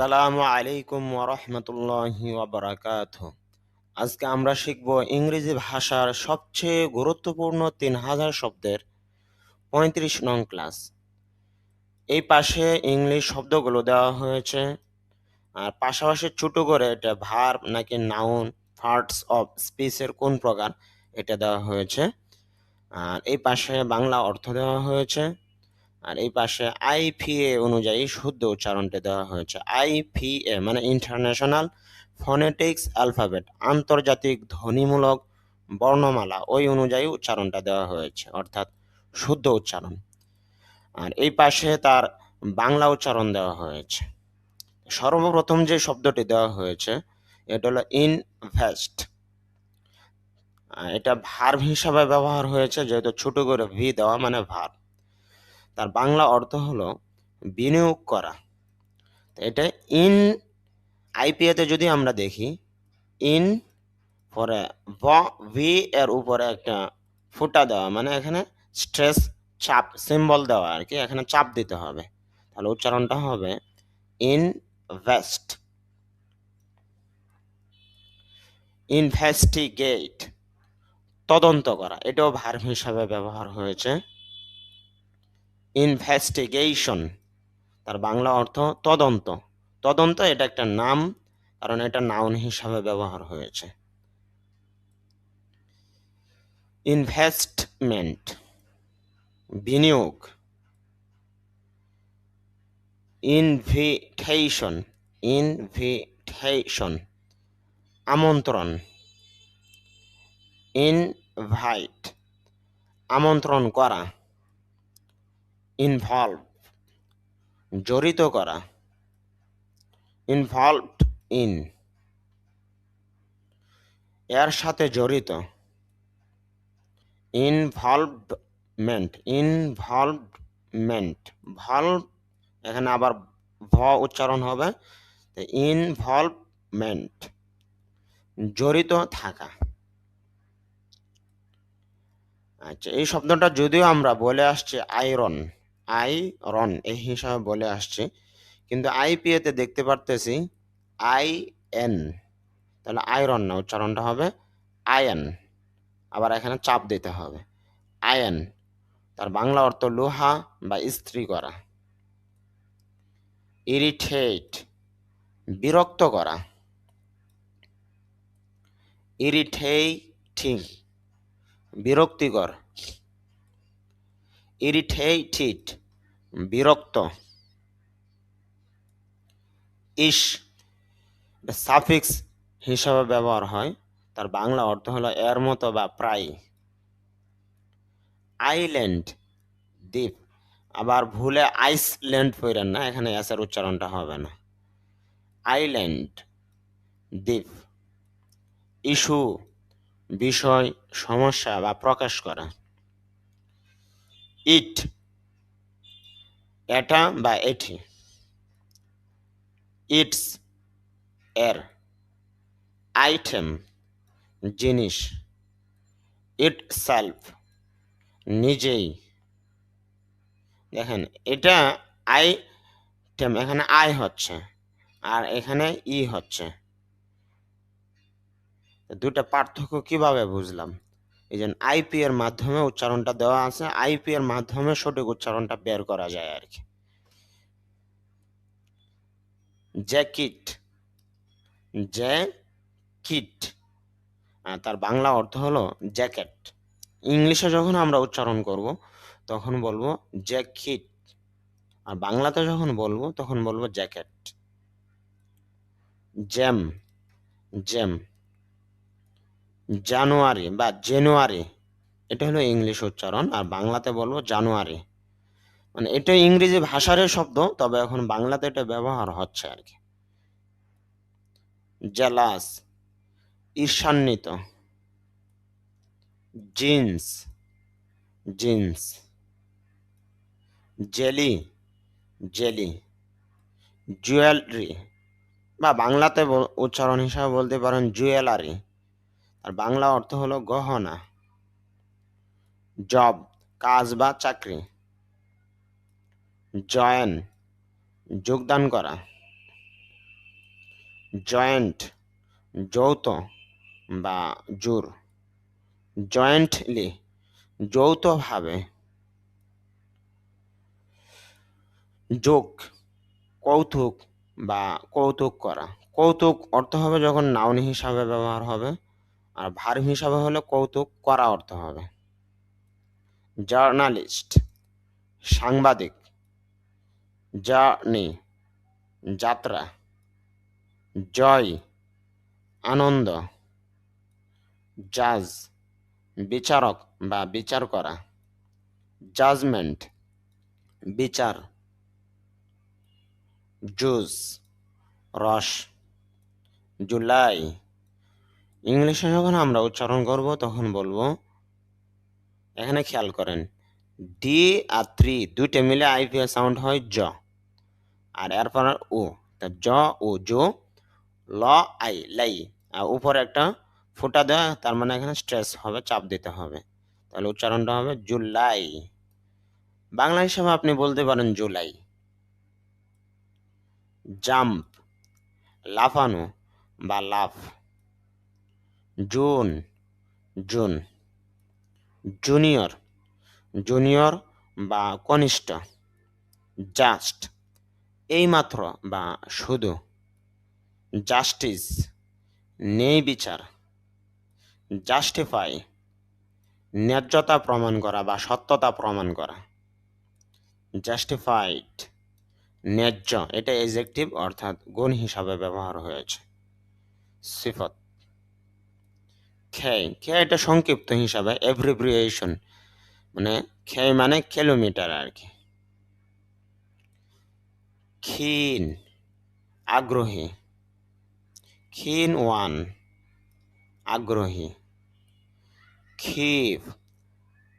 আসসালামু আলাইকুম ওরহমতুল্লাহি ওবরাকাত আজকে আমরা শিখব ইংরেজি ভাষার সবচেয়ে গুরুত্বপূর্ণ তিন হাজার শব্দের পঁয়ত্রিশ নং ক্লাস। এই পাশে ইংলিশ শব্দগুলো দেওয়া হয়েছে, আর পাশাপাশি ছোট করে এটা ভার নাকি নাউন পার্টস অফ স্পিচের কোন প্রকার এটা দেওয়া হয়েছে। আর এই পাশে বাংলা অর্থ দেওয়া হয়েছে। আর এই পাশে আইপিএ অনুযায়ী শুদ্ধ উচ্চারণটি দেওয়া হয়েছে। আইপিএ মানে ইন্টারন্যাশনাল ফনেটিক্স অ্যালফাবেট আন্তর্জাতিক ধ্বনিমূলক বর্ণমালা, ওই অনুযায়ী উচ্চারণটা দেওয়া হয়েছে, অর্থাৎ শুদ্ধ উচ্চারণ। আর এই পাশে তার বাংলা উচ্চারণ দেওয়া হয়েছে। সর্বপ্রথম যে শব্দটি দেওয়া হয়েছে, এটা হলো ইনভেস্ট এটা ভার্ব হিসাবে ব্যবহার হয়েছে, যেহেতু ছোট করে ভি দেওয়া মানে ভার্ব তার বাংলা অর্থ হলো বিনিয়োগ করা। এটা ইন আইপিএতে যদি আমরা দেখি ইন পরে ভ ভি এর উপরে একটা ফুটা দেওয়া মানে এখানে স্ট্রেস চাপ সিম্বল দেওয়া আর কি, এখানে চাপ দিতে হবে। তাহলে উচ্চারণটা হবে ইনভেস্ট ইনভেস্টিগেট তদন্ত করা, এটাও ভার্ব হিসাবে ব্যবহার হয়েছে। ইনভেস্টিগেশন তার বাংলা অর্থ তদন্ত। তদন্ত এটা একটা নাম, কারণ এটা নাউন হিসাবে ব্যবহার হয়েছে। ইনভেস্টমেন্ট বিনিয়োগ। ইনভিটেশন ইনভিটেশন আমন্ত্রণ। ইনভাইট আমন্ত্রণ করা। ইনভলভ জড়িত করা ইনভলভড ইন এর সাথে জড়িত ইনভলভমেন্ট ইনভলভমেন্ট ভলভ এখানে আবার ভ উচ্চারণ হবে ইনভলভমেন্ট জড়িত থাকা। আচ্ছা এই শব্দটা যদিও আমরা বলে আসছি আয়রন আই রন, এই হিসাবে বলে আসছি। কিন্তু আইপিএতে দেখতে পারতেছি আই এন। তাহলে আয়রন না, উচ্চারণটা হবে আয়ন আবার এখানে চাপ দিতে হবে। আয়ন তার বাংলা অর্থ লোহা বা ইস্ত্রি করা। ইরিটেট, বিরক্ত করা। ইরিটেটিং বিরক্তিকর। ইরিটেটেড বিরক্ত। ইস সাফিক্স হিসাবে ব্যবহার হয়, তার বাংলা অর্থ হলো এর মতো বা প্রায়। আইল্যান্ড, দ্বীপ। আবার ভুলে আইসল্যান্ড পড়েন না, এখানে এসের উচ্চারণটা হবে না। আইল্যান্ড, দ্বীপ। ইস্যু, বিষয়, সমস্যা বা প্রকাশ করা। ইট এটা বা এটি। ইটস এর আইটেম জিনিস ইট সেলফ নিজেই। দেখেন, এটা আই আইটেম এখানে আই হচ্ছে, আর এখানে ই হচ্ছে। দুটা পার্থক্য কীভাবে বুঝলাম? এই যে আইপি এর মাধ্যমে উচ্চারণটা দেওয়া আছে। আইপি এর মাধ্যমে সঠিক উচ্চারণটা বের করা যায় আর কি। জ্যাকিট জ্যাকিট তার বাংলা অর্থ হলো জ্যাকেট। ইংলিশে যখন আমরা উচ্চারণ করব, তখন বলব জ্যাকিট। আর বাংলাতে যখন বলব, তখন বলব জ্যাকেট। Jam jam. জানুয়ারি বা জানুয়ারি, এটা হলো ইংলিশ উচ্চারণ, আর বাংলাতে বলব জানুয়ারি। মানে এটা ইংরেজি ভাষারই শব্দ, তবে এখন বাংলাতে এটা ব্যবহার হচ্ছে আর কি। Jealous, ঈর্ষান্বিত। Jeans jeans. Jelly jelly. Jewellery, বা বাংলাতে উচ্চারণ হিসাবে বলতে পারেন জুয়েলারি। আর বাংলা অর্থ হলো গহনা। জব, কাজ বা চাকরি। জয়েন, যোগদান করা। জয়েন্ট, যৌথ বা জোর। জয়েন্টলি, যৌথভাবে। যোগ, কৌতুক বা কৌতুক করা। কৌতুক অর্থ হবে যখন নাউন হিসাবে ব্যবহার হবে। আর ভার্ব হিসাবে হলে কৌতুক করা অর্থ হবে। জার্নালিস্ট, সাংবাদিক, জার্নি, যাত্রা, জয়, আনন্দ, জাজ, বিচারক বা বিচার করা, জাজমেন্ট, বিচার, জুস, রস, জুলাই ইংলিশে যখন আমরা উচ্চারণ করব, তখন বলব, এখানে খেয়াল করেন ডি আর থ্রি দুইটা মিলে আইপিএ সাউন্ড হয় জ, আর এরপর ও, তা জ, ও, জো, ল, আই, লাই, আর উপরে একটা ফোঁটা দেওয়া, তার মানে এখানে স্ট্রেস হবে, চাপ দিতে হবে। তাহলে উচ্চারণটা হবে জুলাই। বাংলা হিসাবে আপনি বলতে পারেন জুলাই। জাম্প, লাফানো বা লাফ। জুন জুন, জুনিয়র জুনিয়র বা কনিষ্ঠ, জাস্ট, এইমাত্র বা শুধু, জাস্টিস, নেই বিচার, জাস্টিফাই, ন্যায্যতা প্রমাণ করা বা সত্যতা প্রমাণ করা, জাস্টিফাইড, ন্যায্য, এটা এজেক্টিভ অর্থাৎ গুণ হিসাবে ব্যবহার হয়েছে, সিফত। খেয় খেয় এটা সংক্ষিপ্ত হিসাবে এভ্রিব্রিয়েশন মানে খেয় মানে কিলোমিটার আর কি। ক্ষীণ, আগ্রহী। ক্ষীণ ওয়ান, আগ্রহী। ক্ষীপ,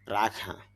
রাখা।